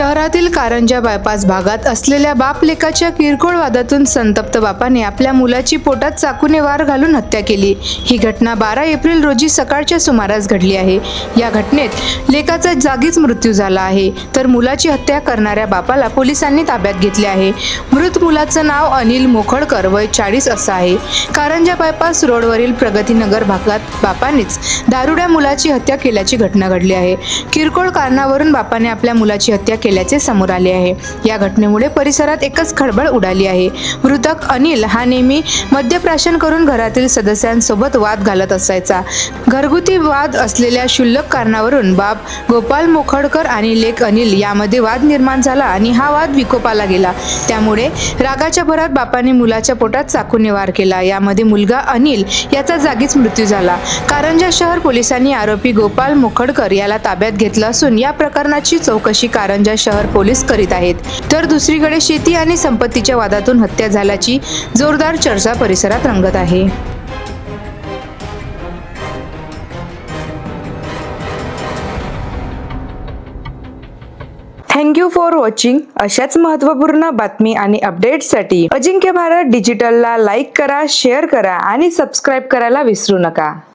शहरातील कारंजा बायपास भागात असलेल्या बाप लेकाच्या किरकोळ वादातून संतप्त बापाने आपल्या मुलाची पोटात चाकूने वार घालून हत्या केली. ही घटना बारा एप्रिल रोजी सकाळच्या सुमारास घडली आहे. या घटनेत लेकाचा जागीच मृत्यू झाला आहे. तर मुलाची हत्या करणाऱ्या बापाला पोलिसांनी ताब्यात घेतले आहे. मृत मुलाचं नाव अनिल मोखळकर वय चाळीस असं आहे. कारंजा बायपास रोडवरील प्रगतीनगर भागात बापानेच दारुड्या मुलाची हत्या केल्याची घटना घडली आहे. किरकोळ कारणावरून बापाने आपल्या मुलाची हत्या केली. केल्याचे समोर आले आहे. या घटनेमुळे परिसरात एकच खळबळ उडाली आहे. मृतक अनिल हा नेहमी मद्यप्राशन करून घरातील सदस्यांसोबत वाद घालत असायचा. घरगुती वाद असलेल्या क्षुल्लक कारणावरून बाप गोपाल मोखडकर आणि लेक अनिल यामध्ये वाद निर्माण झाला आणि हा वाद विकोपाला गेला. त्यामुळे रागाच्या भरात बापाने मुलाच्या पोटात चाकूने वार केला. यामध्ये मुलगा अनिल याचा जागीच मृत्यू झाला. कारंजा शहर पोलिसांनी आरोपी गोपाल मोखडकर याला ताब्यात घेतलं असून या प्रकरणाची चौकशी कारंजा शहर पोलीस करीत आहेत. तर दुसरीकडे शेती आणि संपत्तीच्या वादातून हत्या झाल्याची जोरदार चर्चा परिसरात रंगत आहे. थँक्यू फॉर वॉचिंग अशाच महत्त्वपूर्ण बातमी आणि अपडेट्ससाठी अजिंक्य भारत डिजिटलला लाईक करा शेअर करा आणि सबस्क्राईब करायला विसरू नका.